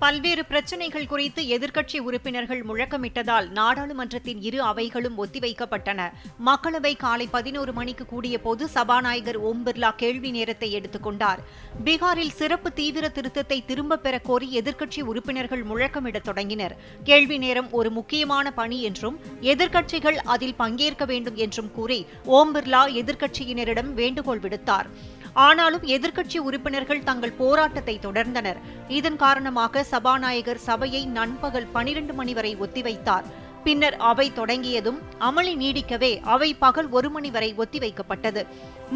பல்வேறு பிரச்சினைகள் குறித்து எதிர்க்கட்சி உறுப்பினர்கள் முழக்கமிட்டதால் நாடாளுமன்றத்தின் இரு அவைகளும் ஒத்திவைக்கப்பட்டன. மக்களவை காலை பதினோரு மணிக்கு கூடிய போது சபாநாயகர் ஓம் பிர்லா கேள்வி நேரத்தை எடுத்துக்கொண்டார் பீகாரில் சிறப்பு தீவிர திருத்தத்தை திரும்பப் பெற கோரி எதிர்க்கட்சி உறுப்பினர்கள் முழக்கமிடத் தொடங்கினர். கேள்வி நேரம் ஒரு முக்கியமான பணி என்றும் எதிர்க்கட்சிகள் அதில் பங்கேற்க வேண்டும் என்றும் கூறி ஓம் பிர்லா எதிர்க்கட்சியினரிடம் வேண்டுகோள் விடுத்தார். ஆனாலும் எதிர்க்கட்சி உறுப்பினர்கள் தங்கள் போராட்டத்தை தொடர்ந்தனர். இதன் காரணமாக சபாநாயகர் சபையை நண்பகல் பனிரெண்டு மணி வரை ஒத்திவைத்தார். பின்னர் அவை தொடங்கியதும் அமளி நீடிக்கவே அவை பகல் ஒரு மணி வரை ஒத்திவைக்கப்பட்டது.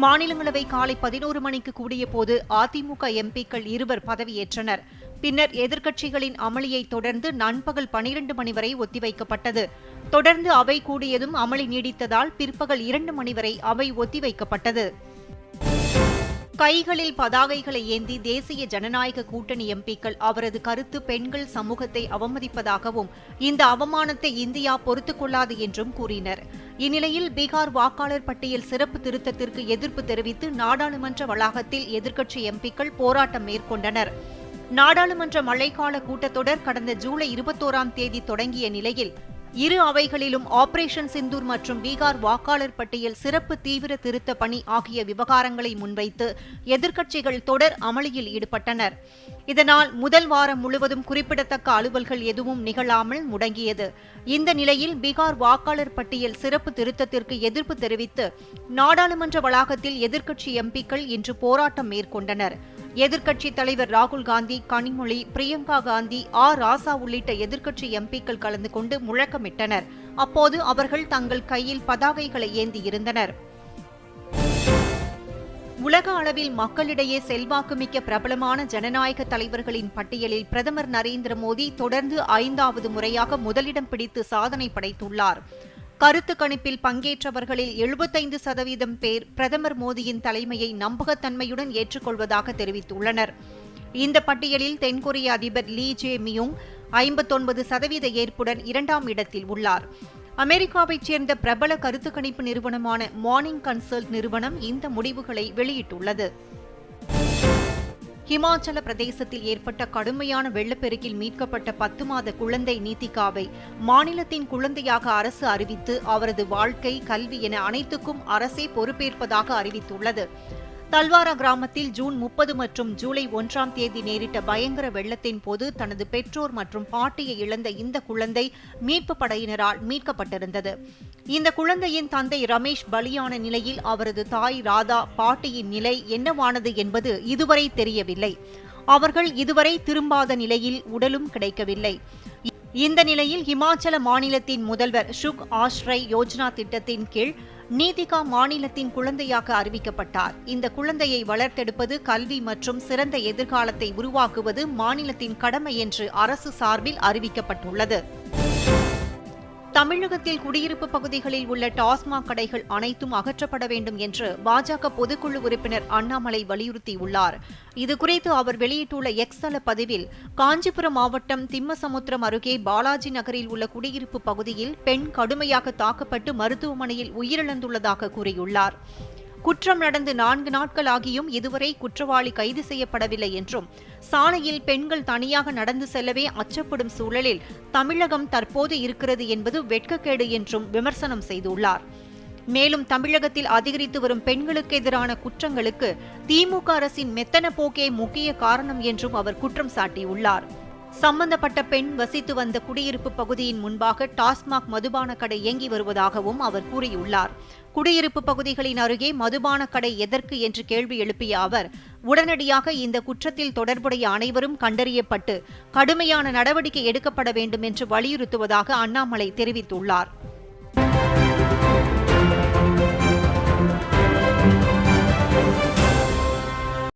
மாநிலங்களவை காலை பதினோரு மணிக்கு கூடிய போது அதிமுக எம்பிக்கள் இருவர் பதவியேற்றனர். பின்னர் எதிர்க்கட்சிகளின் அமளியை தொடர்ந்து நண்பகல் பனிரண்டு மணி வரை ஒத்திவைக்கப்பட்டது. தொடர்ந்து அவை கூடியதும் அமளி நீடித்ததால் பிற்பகல் இரண்டு மணி வரை அவை ஒத்திவைக்கப்பட்டது. கைகளில் பதாகைகளை ஏந்தி தேசிய ஜனநாயக கூட்டணி எம்பிக்கள் அவரது கருத்து பெண்கள் சமூகத்தை அவமதிப்பதாகவும் இந்த அவமானத்தை இந்தியா பொறுத்துக்கொள்ளாது என்றும் கூறினர். இந்நிலையில் பீகார் வாக்காளர் பட்டியல் சிறப்பு திருத்தத்திற்கு எதிர்ப்பு தெரிவித்து நாடாளுமன்ற வளாகத்தில் எதிர்க்கட்சி எம்பிக்கள் போராட்டம் மேற்கொண்டனர். நாடாளுமன்ற மழைக்கால கூட்டத்தொடர் கடந்த ஜூலை இருபத்தோராம் தேதி தொடங்கிய நிலையில் இரு அவைகளிலும் ஆபரேஷன் சிந்தூர் மற்றும் பீகார் வாக்காளர் பட்டியல் சிறப்பு தீவிர திருத்த பணி ஆகிய விவகாரங்களை முன்வைத்து எதிர்க்கட்சிகள் தொடர் அமளியில் ஈடுபட்டனர். இதனால் முதல் வாரம் முழுவதும் குறிப்பிடத்தக்க அலுவல்கள் எதுவும் நிகழாமல் முடங்கியது. இந்த நிலையில் பீகார் வாக்காளர் பட்டியல் சிறப்பு திருத்தத்திற்கு எதிர்ப்பு தெரிவித்து நாடாளுமன்ற வளாகத்தில் எதிர்க்கட்சி எம்பிக்கள் இன்று போராட்டம் மேற்கொண்டனர். எதிர்க்கட்சித் தலைவர் ராகுல் காந்தி கனிமொழி பிரியங்கா காந்தி ஆ. ராசா உள்ளிட்ட எதிர்க்கட்சி எம்பிக்கள் கலந்து கொண்டு முழக்கமிட்டனர். அப்போது அவர்கள் தங்கள் கையில் பதாகைகளை ஏந்தியிருந்தனர் உலக அளவில் மக்களிடையே செல்வாக்குமிக்க பிரபலமான ஜனநாயக தலைவர்களின் பட்டியலில் பிரதமர் நரேந்திர மோடி தொடர்ந்து ஐந்தாவது முறையாக முதலிடம் பிடித்து சாதனை படைத்துள்ளார். கருத்து கணிப்பில் பங்கேற்றவர்களில் எழுபத்தைந்து சதவீதம் பேர் பிரதமர் மோடியின் தலைமையை நம்பகத்தன்மையுடன் ஏற்றுக்கொள்வதாக தெரிவித்துள்ளனர். இந்த பட்டியலில் தென்கொரிய அதிபர் லீ ஜே மியூங் ஐம்பத்தொன்பது சதவீத ஏற்புடன் இரண்டாம் இடத்தில் உள்ளார். அமெரிக்காவைச் சேர்ந்த பிரபல கருத்து கணிப்பு நிறுவனமான மார்னிங் கன்சல்ட் நிறுவனம் இந்த முடிவுகளை வெளியிட்டுள்ளது. ஹிமாச்சல பிரதேசத்தில் ஏற்பட்ட கடுமையான வெள்ளப்பெருக்கில் மீட்கப்பட்ட பத்து மாத குழந்தை நீத்திகாவை மாநிலத்தின் குழந்தையாக அரசு அறிவித்து அவரது வாழ்க்கை கல்வி என அனைத்துக்கும் அரசே பொறுப்பேற்பதாக அறிவித்துள்ளது. தல்வாரா கிராமத்தில் ஜூன் முப்பது மற்றும் ஜூலை ஒன்றாம் தேதி நேரிட்ட பயங்கர வெள்ளத்தின் போது தனது பெற்றோர் மற்றும் பாட்டியை இழந்த இந்த குழந்தை மீட்பு படையினரால் மீட்கப்பட்டிருந்தது. இந்த குழந்தையின் தந்தை ரமேஷ் பலியான நிலையில் அவரது தாய் ராதா பாட்டியின் நிலை என்னவானது என்பது இதுவரை தெரியவில்லை. அவர்கள் இதுவரை திரும்பாத நிலையில் உடலும் கிடைக்கவில்லை. இந்த நிலையில் இமாச்சல மாநிலத்தின் முதல்வர் சுக் ஆஷ்ரை யோஜனா திட்டத்தின் கீழ் நீதிகா மாநிலத்தின் குழந்தையாக அறிவிக்கப்பட்டார். இந்த குழந்தையை வளர்த்தெடுப்பது கல்வி மற்றும் சிறந்த எதிர்காலத்தை உருவாக்குவது மாநிலத்தின் கடமை என்று அரசு சார்பில் அறிவிக்கப்பட்டுள்ளது. தமிழகத்தில் குடியிருப்பு பகுதிகளில் உள்ள டாஸ்மாக் கடைகள் அனைத்தும் அகற்றப்பட வேண்டும் என்று பாஜக பொதுக்குழு உறுப்பினர் அண்ணாமலை வலியுறுத்தியுள்ளார். இதுகுறித்து அவர் வெளியிட்டுள்ள எக்ஸல பதிவில் காஞ்சிபுரம் மாவட்டம் திம்மசமுத்திரம் அருகே பாலாஜி நகரில் உள்ள குடியிருப்பு பகுதியில் பெண் கடுமையாக தாக்கப்பட்டு மருத்துவமனையில் உயிரிழந்துள்ளதாக கூறியுள்ளார். குற்றம் நடந்து நான்கு நாட்கள் ஆகியும் இதுவரை குற்றவாளி கைது செய்யப்படவில்லை என்றும் சாலையில் பெண்கள் தனியாக நடந்து செல்லவே அச்சப்படும் சூழலில் தமிழகம் தற்போது இருக்கிறது என்பது வெட்கக்கேடு என்றும் விமர்சனம் செய்துள்ளார். மேலும் தமிழகத்தில் அதிகரித்து வரும் பெண்களுக்கு எதிரான குற்றங்களுக்கு திமுக அரசின் மெத்தன போக்கே முக்கிய காரணம் என்றும் அவர் குற்றம் சாட்டியுள்ளார். சம்பந்தப்பட்ட பெண் வசித்து வந்த குடியிருப்பு பகுதியின் முன்பாக டாஸ்மாக் மதுபான கடை இயங்கி வருவதாகவும் அவர் கூறியுள்ளார். குடியிருப்பு பகுதிகளின் அருகே மதுபான கடை எதற்கு என்று கேள்வி எழுப்பிய அவர் உடனடியாக இந்த குற்றத்தில் தொடர்புடைய அனைவரும் கண்டறியப்பட்டு கடுமையான நடவடிக்கை எடுக்கப்பட வேண்டும் என்று வலியுறுத்துவதாக அண்ணாமலை தெரிவித்துள்ளார்.